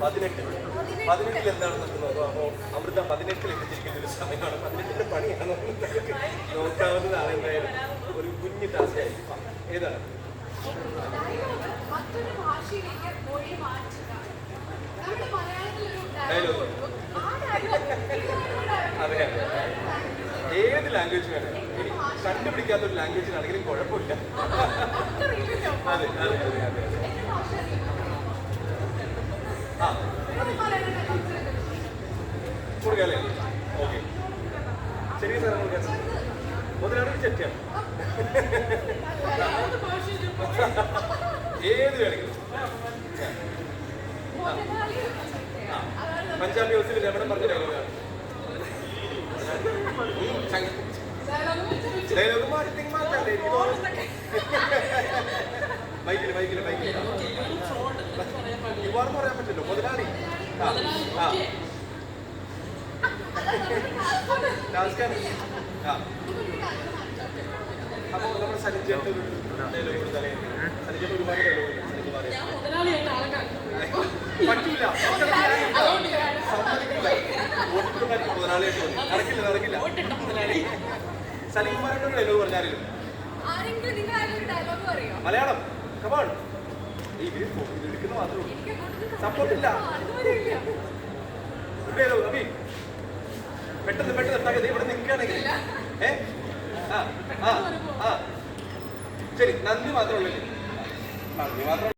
പതിനെട്ട് പതിനെട്ടിൽ. എന്താണ് നടക്കുന്നത് അപ്പോൾ അമൃത പതിനെട്ടിൽ എത്തിച്ചിരിക്കുന്ന ഒരു സമയമാണ്. പതിനെട്ടിന്റെ പണിയാണ് നോക്കാവുന്നതാണ് എന്തായാലും. ഒരു കുഞ്ഞു ടാസ്ക് ആയിരിക്കും. ഏതാണ്? ഇതുകൊണ്ടാണ് അതെ അതെ. ഏത് ലാംഗ്വേജ് വേണം. കണ്ടുപിടിക്കാത്ത ഒരു ലാംഗ്വേജിനാണെങ്കിലും കുഴപ്പമില്ല. അതെ അതെ അതെ അതെ എന്റെ ഭാഷ അറിയില്ല. ആ ഒരു മലയാളം സംസാരിക്കുന്നത്. കൊടുക്കാല്ലേ? ഓക്കെ. ശരി സാർ കൊടുക്കാം. മുതലാണെങ്കിൽ ചെറ്റാണ് ഏത് വേണമെങ്കിലും. മുതലാളി പഞ്ചാബി ഹൗസിൽ രമണൻ പറഞ്ഞ ഡയലോഗാണ്. ഡയലോഗ് മാറ്റി മാറ്റല്ലേ യുവാണെന്ന് പറയാൻ പറ്റില്ലോ. മുതലാളി. അപ്പൊ നമ്മുടെ സനിജേട്ട് ഒരു ഡയലോഗ് കൊടുത്താലേ സനിജേട്ട് ഒരുപാട് ഡയലോഗ് സനിജ് ഞാൻ മുതലാളിയായിട്ട് ആളെ കാണിക്കുന്നു. പറ്റൂല. സമ്മതിക്കില്ല. ഓട്ടിട്ടുണ്ടായിരിക്കും മുതലാളിയായിട്ട് മതി. നടക്കില്ല നടക്കില്ല. സലികുമാരുടെ ഡയലോഗ് പറഞ്ഞാലും ആരെങ്കിലും നിങ്ങൾ ഒരു ഡയലോഗ് പറയോ? മലയാളം. ഇവർ മാത്രമേ ഉള്ളൂ. പെട്ടെന്ന് പെട്ടെന്ന് ഇവിടെ നിൽക്കുകയാണെങ്കിൽ ഏ? ആ ആ ആ. ശരി നന്ദി മാത്രമേ ഉള്ളൂ. നന്ദി മാത്രം